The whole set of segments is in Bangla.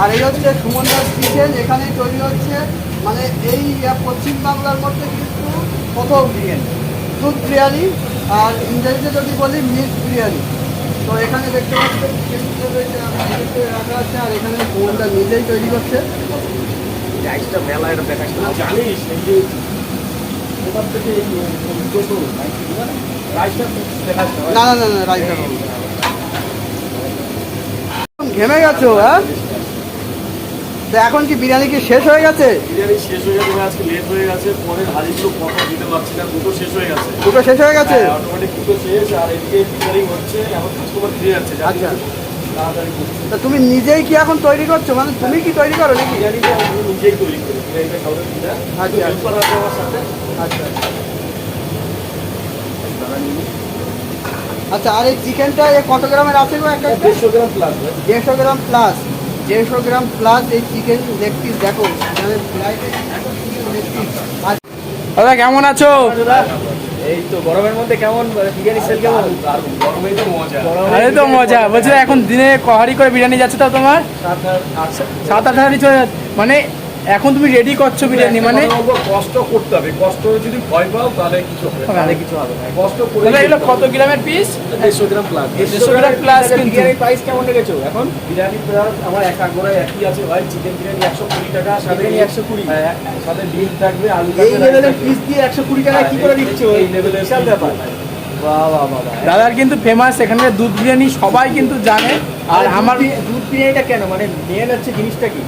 আর এই হচ্ছে সুমনদাস কিচেন এখানে তৈরি হচ্ছে মানে এই পশ্চিম বাংলার মধ্যে কিন্তু প্রথম বিরিয়ানি দুধ বিরিয়ানি আর ইংরেজিতে যদি বলি মিক্স বিরিয়ানি তো এখানে দেখতে পাচ্ছেন রাখা আছে আর এখানে সুমনদা নিজেই তৈরি করছে মেলা এটা জানিস এই যে থেকে না না না না রাইসটা। ঘেমে গেছো হ্যাঁ? তো এখন কি বিরিয়ানি কি শেষ হয়ে গেছে? বিরিয়ানি শেষ হয়ে গেছে আজকে লেট হয়ে গেছে পরের হাড়িগুলো কথা দিতে পারছি না দুটো শেষ হয়ে গেছে। দুটো শেষ হয়ে গেছে? অটোমেটিক দুটো শেষ আর এদিকে ফিচারিং হচ্ছে এখন কাস্টমার ফিরে যাচ্ছে আচ্ছা। তা তুমি নিজেই কি এখন তৈরি করছ? মানে তুমি কি তৈরি করো নাকি? বিরিয়ানিটা আমি নিজেই তৈরি করি বিরিয়ানিটা না আচ্ছা। আচ্ছা। আচ্ছা আর এই চিকেনটা এ কত গ্রামের আছে গো একটা? দেড়শো গ্রাম প্লাস দেড়শো গ্রাম প্লাস দেড়শো গ্রাম প্লাস এই চিকেন লেগ পিস দেখো। দাদা কেমন আছো? এই তো গরমের মধ্যে কেমন? বিরিয়ানি সেল কেমন? গরমেই তো মজা আরে তো মজা। বলছি এখন দিনে কহারি করে বিরিয়ানি যাচ্ছে তো তোমার? সাত আট হাজারই চলে যাচ্ছে। মানে এখন তুমি রেডি করছ বিরিয়ানি মানে? কষ্ট করতে হবে। কষ্ট যদি ভয় পাও তাহলে কিছু হবে তাহলে কিছু হবে না। কষ্ট করে দাদা এগুলো কত গ্রামের পিস দেড়শো গ্রাম প্লাস দেড়শো গ্রাম plus কিন্তু। বিরিয়ানির প্রাইস কেমন রেখেছো? এখন বিরিয়ানি প্রাইস আমার এক আগোড়ায় একই আছে ভাই। চিকেন বিরিয়ানি একশো কুড়ি টাকা সাথে বিরিয়ানি 120 হ্যাঁ, সাথে ডিম থাকবে আলু থাকবে এই লেভেলের পিস দিয়ে একশো কুড়ি টাকায় কি করে দিচ্ছ এই লেভেলের বিশাল ব্যাপার। দাদার কিন্তু ফেমাস এখানে দুধ বিরিয়ানি সবাই কিন্তু জানে। আর আমার দুধ বিরিয়ানিটা কেন? মানে মেন হচ্ছে জিনিসটা কি?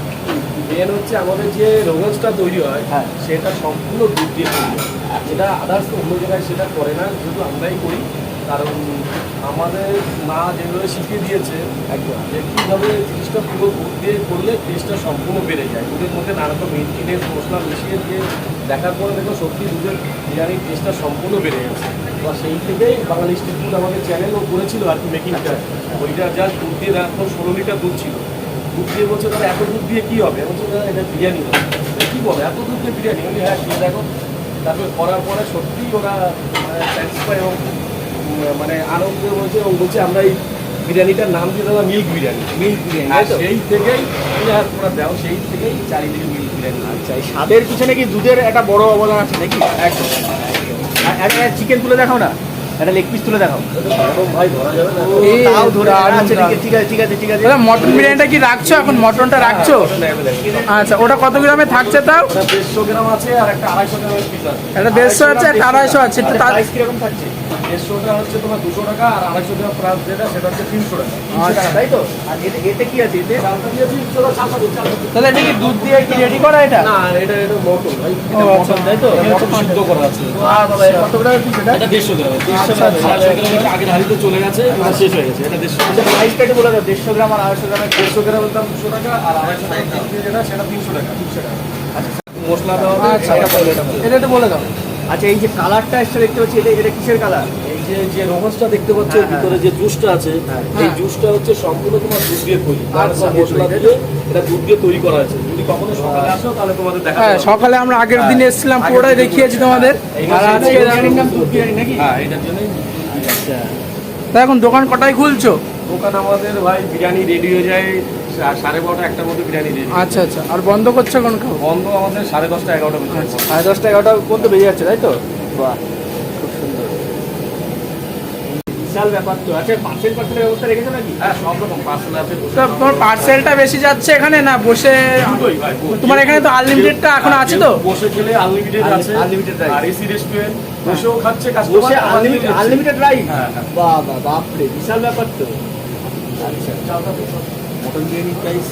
মেন হচ্ছে আমাদের যে রোগসটা তৈরি হয় হ্যাঁ। সেটা সম্পূর্ণ দুধ দিয়ে তৈরি হয় যেটা আদার্স অন্য জায়গায় সেটা করে না যেহেতু আমরাই করি। কারণ আমাদের মা যেভাবে শিখিয়ে দিয়েছে একদম। যে কীভাবে জিনিসটা পুরো দুধ দিয়ে করলে টেস্টটা সম্পূর্ণ বেড়ে যায়। দুধের মধ্যে নানা রকম ইনগ্রিডিয়েন্ট মশলা মিশিয়ে দিয়ে দেখার পরে দেখো সত্যি দুধের বিরিয়ানির টেস্টটা সম্পূর্ণ বেড়ে গেছে। বা সেই থেকেই বাঙালি স্ট্রিট ফুড আমাদের চ্যানেলও করেছিল আর কি মেকিংটা ওইটা জাস্ট দুধ দিয়ে রাখতো ষোলো লিটার দুধ ছিল। দুধ দিয়ে বলছে তাহলে এত দুধ দিয়ে কী হবে বলছে দাদা এটা বিরিয়ানি হবে কী বলে এত দুধ দিয়ে বিরিয়ানি আমি হ্যাঁ খেয়ে দেখো তারপরে করার পরে সত্যিই ওরা স্যাটিসফাই এবং মানে আনন্দ হয়েছে এবং বলছে আমরা এই বিরিয়ানিটার নাম দিয়ে দেওয়া মিল্ক বিরিয়ানি মিল্ক বিরিয়ানি সেই থেকেই তোমরা দাও সেই থেকেই চারিদিকে মিল্ক বিরিয়ানি আচ্ছা এই স্বাদের পিছনে কি দুধের একটা বড় অবদান আছে নাকি একদম আর একটা চিকেন তুলে দেখাও না একটা লেগ পিস তুলে দেখাও। একদম ভাই ধরা যাবে না। এই তাও ধরে দারুণ, আচ্ছা ঠিক আছে, ঠিক আছে ঠিক মটন বিরিয়ানিটা কি রাখছো এখন? মটনটা রাখছো? আচ্ছা ওটা কত গ্রামে থাকছে তাও? দেড়শো গ্রাম আছে আর একটা আড়াইশো গ্রামের একটা দেড়শো আছে একটা আড়াইশো আছে একটু তার কীরকম থাকছে। দেড়শোটা হচ্ছে তোমার দুশো টাকা আর আড়াইশো প্রাইস যেটা সেটা হচ্ছে তিনশো টাকা। টাকা, তাই তো? আর এতে কি আছে? এতে এটা কি দুধ দিয়ে কি রেডি করা এটা? না এটা এটা মটন ভাই। ও, আচ্ছা, তাই তো? সিদ্ধ করা আছে। আর বাবা এটা কত গ্রামের এটা? এটা দেড়শো গ্রাম দেড়শো গ্রাম আড়াইশো গ্রামে দেড়শো গ্রাম দুশো টাকা আর সেটা তিনশো টাকা তিনশো টাকা মশলা আচ্ছা এটা বলে দাও। আচ্ছা এই যে কালারটা এসে দেখতে পাচ্ছি, এটা এটা কিসের কালার যে যে দেখতে পাচ্ছ হ্যাঁ, হ্যাঁ। ভিতরে যে জুসটা আছে হ্যাঁ। এই জুসটা হচ্ছে সম্পূর্ণ তোমার দুধ দিয়ে তৈরি। আর আচ্ছা, মশলা দুধ দিয়ে এটা দুধ দিয়ে তৈরি করা আছে যদি কখনো সকালে আসো তাহলে তোমাদের দেখা হ্যাঁ সকালে আমরা আগের দিন এসেছিলাম পুরোটাই দেখিয়েছি তোমাদের। আর আজকে নাকি? হ্যাঁ এটার জন্যই। তা এখন দোকান কটায় খুলছো? দোকান আমাদের ভাই বিরিয়ানি রেডি হয়ে যায় সাড়ে বারোটা একটার মধ্যে বিরিয়ানি রেডি আচ্ছা আচ্ছা। আর বন্ধ করছ কোন বন্ধ আমাদের সাড়ে দশটা এগারোটা সাড়ে দশটা এগারোটা পর্যন্ত বেজে যাচ্ছে তাই তো? বাহ। বিশাল ব্যাপার তো। আচ্ছা পার্সেল পার্সেলের ব্যবস্থা রেখেছো নাকি? হ্যাঁ সব রকম পার্সেল আছে তোমার পার্সেলটা বেশি যাচ্ছে এখানে না? বসে তোমার এখানে তো আনলিমিটেডটা এখন আছে তো? বসে খেলে আনলিমিটেড আছে। rice। আর এসি রেস্টুরেন্ট বসেও খাচ্ছে বসে আনলিমিটেড আনলিমিটেড রাইস হ্যাঁ, হ্যাঁ। বাহ বাহ বাপরে বিশাল ব্যাপার তো। আচ্ছা মটন বিরিয়ানি প্রাইস